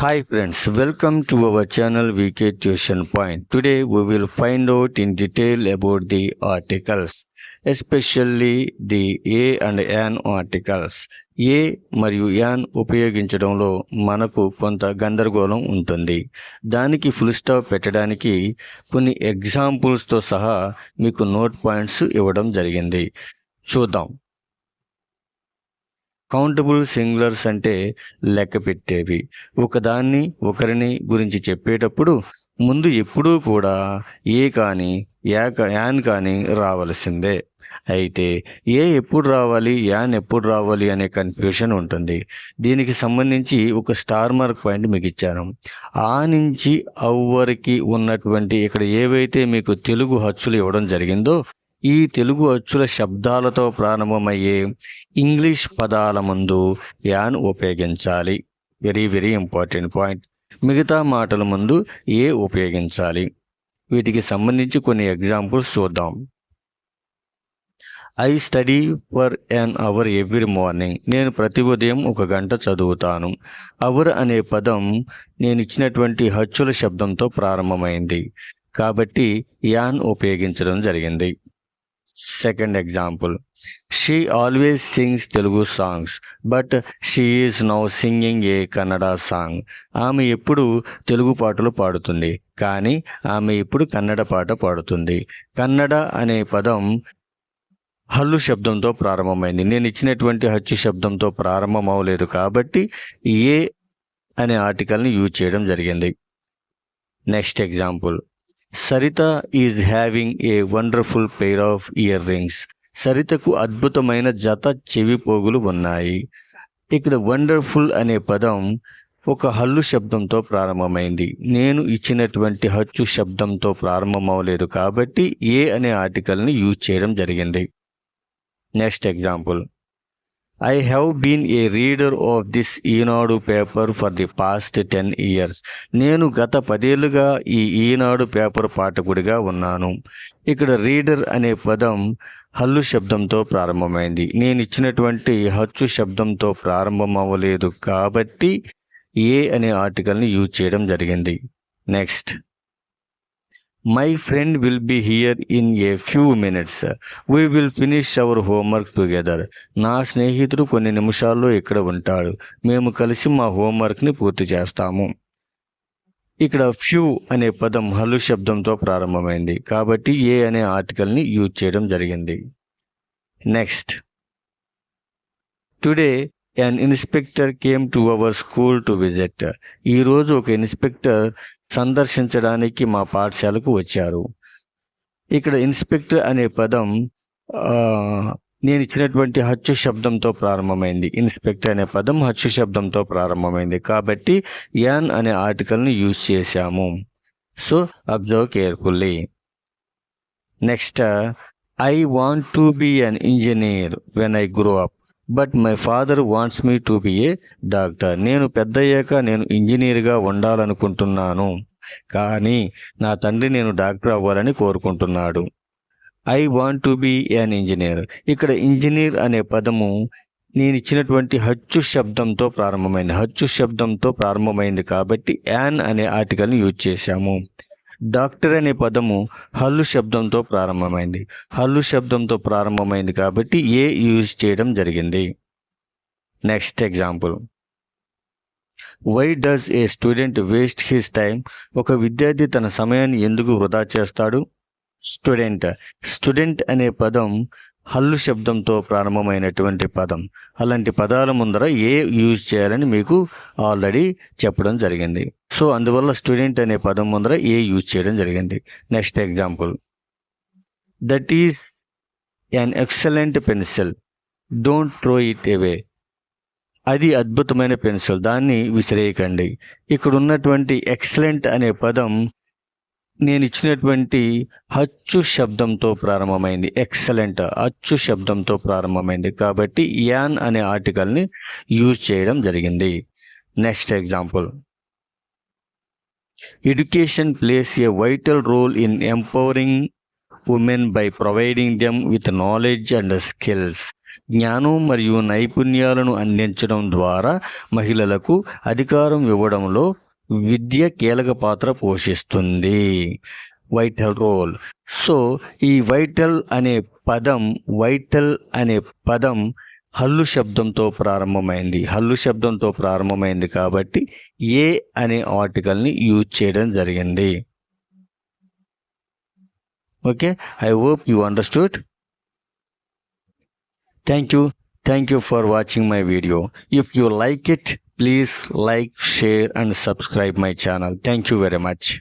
Hi friends, welcome to our channel VK Tuition Point. Today we will find out in detail about the articles, especially the A and N articles. ఏ మరియు an ఉపయోగించడంలో మనకు కొంత గందరగోళం ఉంటుంది దానికి full stop పెట్టడానికి కొన్ని ఎగ్జాంపుల్స్తో సహా మీకు నోట్ పాయింట్స్ ఇవ్వడం జరిగింది చూద్దాం కౌంటబుల్ సింగులర్స్ అంటే లెక్క పెట్టేవి. ఒకదాన్ని ఒకరిని గురించి చెప్పేటప్పుడు ముందు ఎప్పుడూ కూడా ఏ కానీ యా యాన్ కానీ రావలసిందే. అయితే ఏ ఎప్పుడు రావాలి యాన్ ఎప్పుడు రావాలి అనే కన్ఫ్యూషన్ ఉంటుంది. దీనికి సంబంధించి ఒక స్టార్ మార్క్ పాయింట్ మీకు ఇచ్చాను. ఆ నుంచి అవ్వరికి ఉన్నటువంటి ఇక్కడ ఏవైతే మీకు తెలుగు హచ్చులు ఇవ్వడం జరిగిందో ఈ తెలుగు అచ్చుల శబ్దాలతో ప్రారంభమయ్యే ఇంగ్లీష్ పదాల ముందు యాన్ ఉపయోగించాలి. Very very important point. మిగతా మాటల ముందు ఏ ఉపయోగించాలి? వీటికి సంబంధించి కొన్ని ఎగ్జాంపుల్స్ చూద్దాం. I study for an hour every morning. నేను ప్రతి ఉదయం ఒక గంట చదువుతాను. అవర్ అనే పదం నేను ఇచ్చినటువంటి హచ్చుల శబ్దంతో ప్రారంభమైంది. కాబట్టి యాన్ ఉపయోగించడం జరిగింది. Second example she always sings Telugu songs but she is now singing a Kannada song ఆమె ఎప్పుడు తెలుగు పాటలు పాడుతుంది కానీ ఆమె ఇప్పుడు కన్నడ పాట పాడుతుంది. కన్నడ అనే పదం హల్లు శబ్దంతో ప్రారంభమైంది. నేను ఇచ్చినటువంటి హచ్చు శబ్దంతో ప్రారంభం అవ్వలేదు కాబట్టి ఏ అనే ఆర్టికల్ని యూజ్ చేయడం జరిగింది. Next example Saritha is having a wonderful pair of earrings సరితకు అద్భుతమైన జత చెవి పోగులు ఉన్నాయి. ఇక్కడ వండర్ఫుల్ అనే పదం ఒక హల్లు శబ్దంతో ప్రారంభమైంది. నేను ఇచ్చినటువంటి హచ్చు శబ్దంతో ప్రారంభమవలేదు కాబట్టి ఏ అనే ఆర్టికల్ని యూజ్ చేయడం జరిగింది. Next example I have been a reader of this Eenadu paper for the past ten years నేను గత పదేళ్ళుగా ఈ ఈనాడు పేపర్ పాఠకుడిగా ఉన్నాను. ఇక్కడ రీడర్ అనే పదం హల్లు శబ్దంతో ప్రారంభమైంది. నేను ఇచ్చినటువంటి హచ్చు శబ్దంతో ప్రారంభం అవ్వలేదు కాబట్టి ఏ అనే ఆర్టికల్ని యూజ్ చేయడం జరిగింది. Next my friend will be here in a few minutes we will finish our homework together నా స్నేహితుడు కొన్ని నిమిషాల్లో ఇక్కడ ఉంటాడు. మేము కలిసి మా హోంవర్క్ని పూర్తి చేస్తాము. ఇక్కడ ఫ్యూ అనే పదం హల్లు శబ్దంతో ప్రారంభమైంది. కాబట్టి ఏ అనే ఆర్టికల్ని యూజ్ చేయడం జరిగింది. Next today an inspector came to our school to visit ఈరోజు ఒక ఇన్స్పెక్టర్ సందర్శించడానికి మా పాఠశాలకు వచ్చారు. ఇక్కడ ఇన్స్పెక్టర్ అనే పదం నేను ఇచ్చినటువంటి హచ్చు శబ్దంతో ప్రారంభమైంది. ఇన్స్పెక్టర్ అనే పదం హచ్చు శబ్దంతో ప్రారంభమైంది. కాబట్టి యాన్ అనే ఆర్టికల్ని యూజ్ చేశాము. So observe carefully next I want to be an engineer when I grow up but my father wants me to be a doctor నేను పెద్దయ్యాక నేను ఇంజనీర్గా ఉండాలనుకుంటున్నాను. కానీ నా తండ్రి నేను డాక్టర్ అవ్వాలని కోరుకుంటున్నాడు. I want to be an engineer ఇక్కడ ఇంజనీర్ అనే పదము నేను ఇచ్చినటువంటి హచ్చు శబ్దంతో ప్రారంభమైంది. హచ్చు శబ్దంతో ప్రారంభమైంది కాబట్టి యాన్ అనే ఆర్టికల్ని యూజ్ చేశాము. డాక్టర్ అనే పదము హల్లు శబ్దంతో ప్రారంభమైంది. హల్లు శబ్దంతో ప్రారంభమైంది కాబట్టి ఏ యూజ్ చేయడం జరిగింది? Next example why does a student waste his time ఒక విద్యార్థి తన సమయాన్ని ఎందుకు వృధా చేస్తాడు? స్టూడెంట్ స్టూడెంట్ అనే పదం హల్లు శబ్దంతో ప్రారంభమైనటువంటి పదం. అలాంటి పదాల ముందర ఏ యూజ్ చేయాలని మీకు ఆల్రెడీ చెప్పడం జరిగింది. సో అందువల్ల స్టూడెంట్ అనే పదం ముందర ఏ యూజ్ చేయడం జరిగింది. Next example. That is an excellent pencil don't throw it away అది అద్భుతమైన పెన్సిల్. దాన్ని విసిరేయకండి. ఇక్కడ ఉన్నటువంటి ఎక్సలెంట్ అనే పదం నేను ఇచ్చినటువంటి హచ్చు శబ్దంతో ప్రారంభమైంది. ఎక్సలెంట్ అచ్చు శబ్దంతో ప్రారంభమైంది. కాబట్టి యాన్ అనే ఆర్టికల్ని యూజ్ చేయడం జరిగింది. Next example education plays a vital role in empowering women by providing them with knowledge and skills జ్ఞానం మరియు నైపుణ్యాలను అందించడం ద్వారా మహిళలకు అధికారం ఇవ్వడంలో విద్య కీలక పాత్ర పోషిస్తుంది. Vital role. సో ఈ వైటల్ అనే పదం వైటల్ అనే పదం హల్లు శబ్దంతో ప్రారంభమైంది. హల్లు శబ్దంతో ప్రారంభమైంది కాబట్టి ఏ అనే ఆర్టికల్ని యూజ్ చేయడం జరిగింది. Okay? I hope you understood. Thank you thank you for watching my video. If you like it please like share and subscribe my channel. Thank you very much.